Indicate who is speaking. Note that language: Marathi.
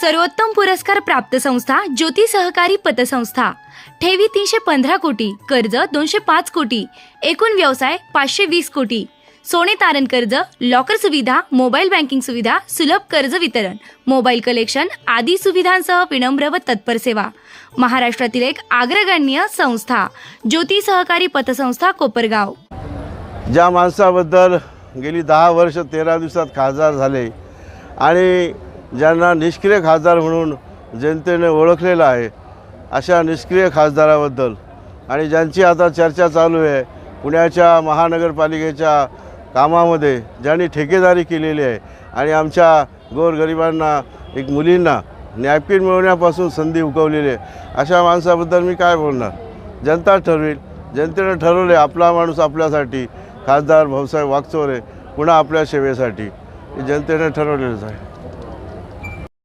Speaker 1: सर्वोत्तम पुरस्कार प्राप्त संस्था ज्योती सहकारी पतसंस्था. ठेवी तीनशे पंधरा कोटी कर्ज दोनशे पाच कोटी एकूण व्यवसाय पाचशे वीस कोटी. सोने तारण कर्ज लॉकर सुविधा मोबाईल बँकिंग सुविधा सुलभ कर्ज वितरण मोबाईल कलेक्शन आदी सुविधांसह विनम्र व तत्पर सेवा. महाराष्ट्रातील एक अग्रगण्य संस्था ज्योती सहकारी पतसंस्था कोपरगाव.
Speaker 2: ज्या माणसाबद्दल गेली दहा वर्ष तेरा दिवसात खासदार झाले आणि ज्यांना निष्क्रिय खासदार म्हणून जनतेने ओळखलेलं आहे अशा निष्क्रिय खासदाराबद्दल. आणि ज्यांची आता चर्चा चालू आहे पुण्याच्या महानगरपालिकेच्या कामामध्ये ज्यांनी ठेकेदारी केलेली आहे आणि आमच्या गोरगरिबांना एक मुलींना नॅपकिन मिळवण्यापासून संधी उकवलेली आहे अशा माणसाबद्दल मी काय बोलणार? जनता ठरवेल. जनतेनं ठरवले आपला माणूस आपल्यासाठी खासदार भाऊसाहेब वागचोरे पुन्हा आपल्या सेवेसाठी. जनतेने ठरवलेलंच आहे.